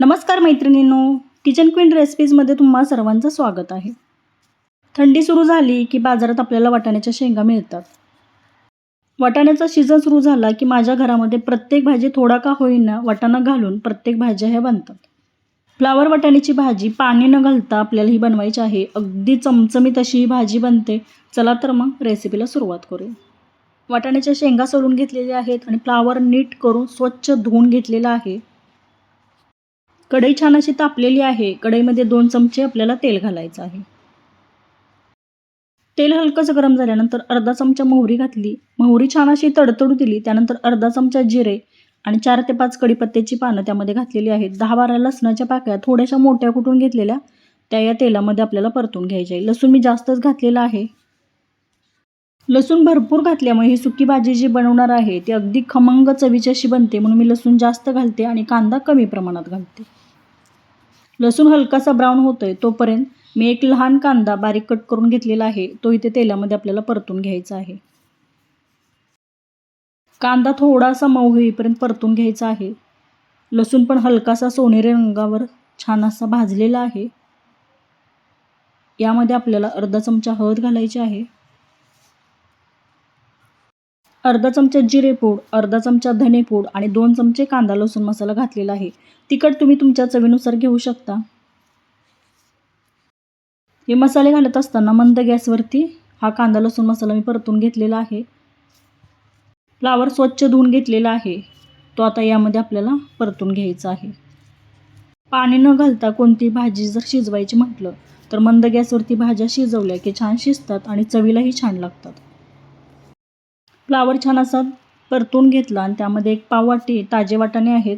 नमस्कार मैत्रिणींनो kitchen queen रेसिपीजमध्ये तुम्हा सर्वांचं स्वागत आहे. थंडी सुरू झाली की बाजारात आपल्याला वाटाण्याच्या शेंगा मिळतात. वाटाण्याचा सीझन सुरू झाला की माझ्या घरामध्ये प्रत्येक भाजी थोडा का होईना वाटाणा घालून प्रत्येक भाज्या ह्या बनतात. फ्लावर वाटाण्याची भाजी पाणी न घालता आपल्याला ही बनवायची आहे. अगदी चमचमीत अशी ही भाजी बनते. चला तर मग रेसिपीला सुरुवात करूया. वाटाण्याच्या शेंगा सोलून घेतलेल्या आहेत आणि फ्लावर नीट करून स्वच्छ धुवून घेतलेला आहे. कढई छान अशी तापलेली आहे. कढईमध्ये दोन चमचे आपल्याला तेल घालायचं आहे. तेल हलकंसं गरम झाल्यानंतर अर्धा चमचा मोहरी घातली. मोहरी छान अशी तडतडू दिली. त्यानंतर अर्धा चमचा जिरे आणि चार ते पाच कडीपत्त्याची पानं त्यामध्ये घातलेली आहेत. दहा बारा लसणाच्या पाकळ्या थोड्याशा मोठ्या कुटून घेतलेल्या त्या या तेलामध्ये आपल्याला परतून घ्यायच्या आहे लसूण मी जास्तच घातलेला आहे. लसूण भरपूर घातल्यामुळे ही सुकी भाजी जी बनवणार आहे ती अगदी खमंग चवीची अशी बनते. म्हणून मी लसूण जास्त घालते आणि कांदा कमी प्रमाणात घालते. लसूण हलकासा ब्राऊन होतोय तोपर्यंत मी एक लहान कांदा बारीक कट करून घेतलेला आहे. तो इथे तेलामध्ये आपल्याला परतून घ्यायचा आहे. कांदा थोडासा मऊ होईपर्यंत परतून घ्यायचा आहे. लसूण पण हलकासा सोनेरी रंगावर छान असा भाजलेला आहे. यामध्ये आपल्याला अर्धा चमचा हळद घालायची आहे. अर्धा चमचा जिरेपूड अर्धा चमचा धनेपूड आणि दोन चमचे कांदा लसूण मसाला घातलेला आहे. तिखट तुम्ही तुमच्या चवीनुसार घेऊ शकता. हे मसाले घालत असताना मंद गॅसवरती हा कांदा लसूण मसाला मी परतून घेतलेला आहे. फ्लावर स्वच्छ धुवून घेतलेला आहे. तो आता यामध्ये आपल्याला परतून घ्यायचा आहे. पाणी न घालता कोणती भाजी जर शिजवायची म्हटलं तर मंद गॅसवरती भाज्या शिजवल्या की छान शिजतात आणि चवीलाही छान लागतात. फ्लावर छान असा परतून घेतला आणि त्यामध्ये एक पाववाटी ताजे वाटाणे आहेत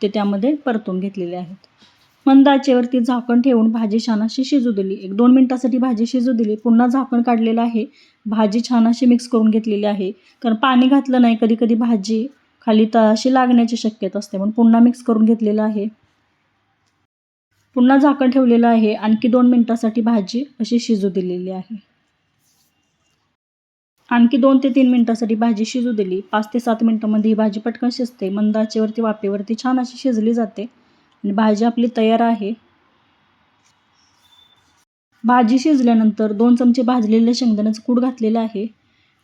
ते त्यामध्ये परतून घेतलेले आहेत. मंद आचेवरती झाकण ठेवून भाजी छान अशी शिजू दिली. एक दोन मिनटासाठी भाजी शिजू दिली. पुन्हा झाकण काढलेलं आहे. भाजी छान अशी मिक्स करून घेतलेली आहे. कारण पाणी घातलं नाही कधी कधी भाजी खाली तळाशी लागण्याची शक्यता असते. म्हणून पुन्हा मिक्स करून घेतलेलं आहे. पुन्हा झाकण ठेवलेलं आहे. आणखी दोन मिनटासाठी भाजी अशी शिजू दिलेली आहे. आणखी दोन ते तीन मिनटासाठी भाजी शिजू दिली. पाच ते सात मिनटामध्ये ही भाजी पटकन शिजते. मंद आचेवरती वाफेवरती छान अशी शिजली जाते. आणि भाजी आपली तयार आहे. भाजी शिजल्यानंतर दोन चमचे भाजलेले शेंगदाण्याचं कूड घातलेलं आहे.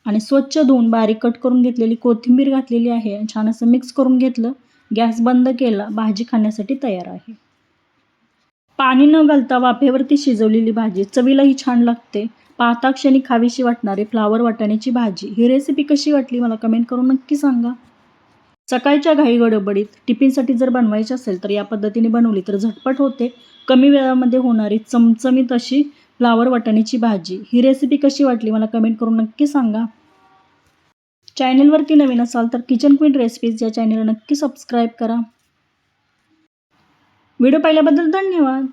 आणि स्वच्छ धुवून बारीक कट करून घेतलेली कोथिंबीर घातलेली आहे. आणि छान असं मिक्स करून घेतलं. गॅस बंद केला. भाजी खाण्यासाठी तयार आहे. पाणी न घालता वाफेवरती शिजवलेली भाजी चवीलाही छान लागते. पाहताक्षणी खावीशी वाटणारी फ्लावर वाटाण्याची भाजी. ही रेसिपी कशी वाटली मला कमेंट करून नक्की सांगा. सकाळच्या घाई गडबडीत टिफिनसाठी जर बनवायची असेल तर या पद्धतीने बनवली तर झटपट होते. कमी वेळामध्ये होणारी चमचमीत अशी फ्लावर वाटाण्याची भाजी. ही रेसिपी कशी वाटली मला कमेंट करून नक्की सांगा. चॅनलवरती नवीन असाल तर किचन क्वीन रेसिपीज या चॅनलला नक्की सबस्क्राईब करा. व्हिडिओ पाहिल्याबद्दल धन्यवाद.